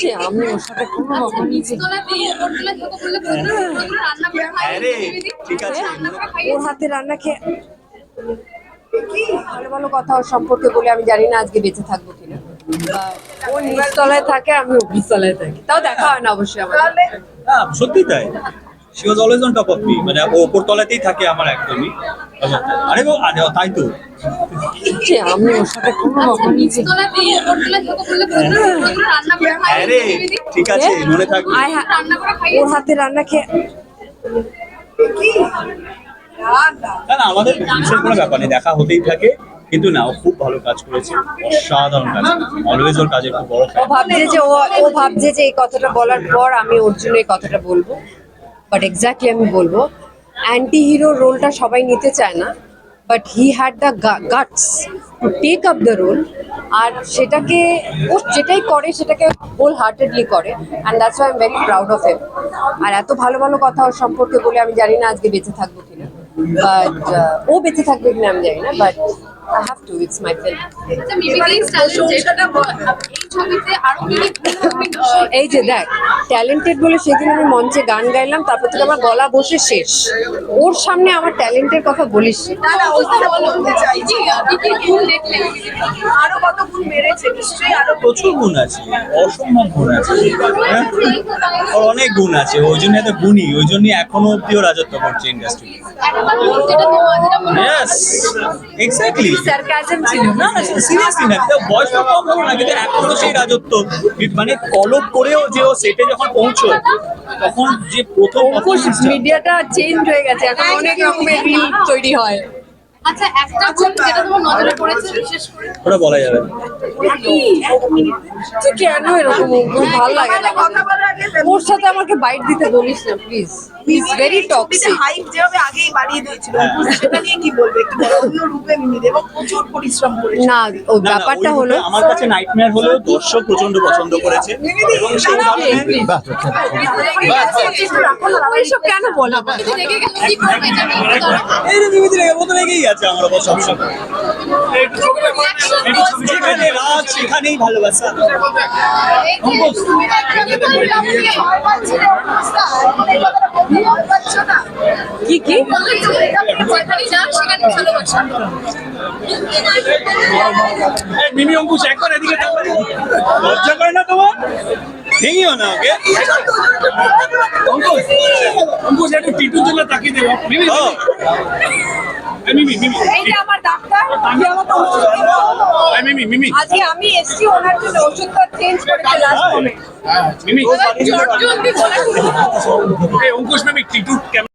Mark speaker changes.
Speaker 1: যে আমি ওর সাথে কোনো রকম
Speaker 2: ওগুলো রান্না
Speaker 1: ওর হাতে খেয়ে ভালো ভালো কথা ওর সম্পর্কে বলে আমি জানি না আজকে বেঁচে থাকব কিনা। বা ও নিচতলায় থাকে আমি উপরতলায় থাকি। তাও দেখা হয় না অবশ্যই আমার
Speaker 3: সত্যি তাই। She was always on top of me মানে ও ওপর তলাতেই থাকে আমার একদমই। আরে গো আরে তাই তো।
Speaker 1: আমি ওর সাথে কোনো
Speaker 2: আচ্ছা
Speaker 1: রকম
Speaker 3: আরে ঠিক আছে মনে থাকবে।
Speaker 1: ওর হাতে রান্না খেয়ে
Speaker 3: না না আমাদের বিশেষ কোনো ব্যাপার নেই দেখা হতেই থাকে। কিন্তু না ও খুব ভালো কাজ করেছে অসাধারণ কাজ অলওয়েজ ওর কাজের খুব বড়
Speaker 1: ও ভাবছে যে ও ও ভাবছে যে এই কথাটা বলার পর আমি ওর জন্য এই কথাটা বলব। বাট এক্স্যাক্টলি আমি বলব অ্যান্টি হিরো রোলটা সবাই নিতে চায় না but he had the guts to take up the role আর সেটাকে ও যেটাই করে সেটাকে হোল হার্টেডলি করে and that's why I'm very proud of him আর এত ভালো ভালো কথা ওর সম্পর্কে বলে আমি জানি না আজকে বেঁচে থাকব কিনা বাট ও বেঁচে থাকবে কিনা আমি জানি না but I have to it's my film
Speaker 2: এই
Speaker 1: যে দেখ ট্যালেন্টেড বলে সেদিন আমি মঞ্চে গান গাইলাম, তারপর থেকে আমার গলা বসে শেষ। ওর সামনে আমার ট্যালেন্টের কথা বলিস।
Speaker 2: গুণ
Speaker 4: বেড়েছে নিশ্চয়ই আরও
Speaker 3: প্রচুর গুণ আছে অসম্ভব গুণ আছে। হ্যাঁ? ওর অনেক গুণ আছে ওই জন্য এত গুণী ওই জন্য এখনও অব্দিও রাজত্ব করছে ইন্ডাস্ট্রি
Speaker 2: হয়
Speaker 3: এক্স্যাক্টলি না না সিরিয়াসলি না তো বয়স তো কম হলো না কিন্তু এখনও সেই রাজত্ব মানে কলপ করেও যে ও সেটে যখন পৌঁছয় তখন যে প্রথম
Speaker 1: মিডিয়াটা চেঞ্জ হয়ে গেছে এখন অনেক রকমের রিল তৈরি হয়।
Speaker 2: আচ্ছা একটা ছবি যেটা তোমার নজরে পড়েছে বিশেষ করে?
Speaker 3: ওটা বলা যাবে। না।
Speaker 1: কেন এরকম? ভালো লাগে না।
Speaker 4: কথা বলার আগে
Speaker 1: ওর সাথে আমাকে বাইট দিতে বলিস না please is very toxic
Speaker 4: hype যেভাবে আগেই বাড়িয়ে দিয়েছিল
Speaker 3: হ্যাঁ।
Speaker 4: সেটা নিয়ে কি বলবে একটু। অন্য রূপে মিমির এবং প্রচুর পরিশ্রম করেছে
Speaker 1: না ও ব্যাপারটা হলো
Speaker 3: আমার কাছে নাইটমেয়ার হলো দর্শক প্রচণ্ড পছন্দ করেছে এবং সেই কারণে
Speaker 1: ওইসব কেন বলো
Speaker 3: আছে আমার ওপর সবসময় যেখানে রাগ সেখানেই ভালোবাসা
Speaker 1: কি কি
Speaker 3: মিমি অঙ্কুশ একবার এদিকে লজ্জা করে না তোমার? ভেঙিও না ওকে।
Speaker 5: অঙ্কুশ অঙ্কুশ একটু টিটুর জন্য তাকিয়ে দেবো মিমি।
Speaker 3: ও,
Speaker 5: এই মিমি মিমি।
Speaker 1: এই যে আমার ডাক্তার যে আমাকে ওষুধ দিল।
Speaker 5: এই মিমি মিমি।
Speaker 1: আজকে আমি এসছি ওনার জন্য ওষুধটা চেঞ্জ করেছে লাস্ট মোমেন্ট
Speaker 5: মিমি।
Speaker 2: জলদি বলে
Speaker 5: এই অঙ্কুশ মিমি কেমন?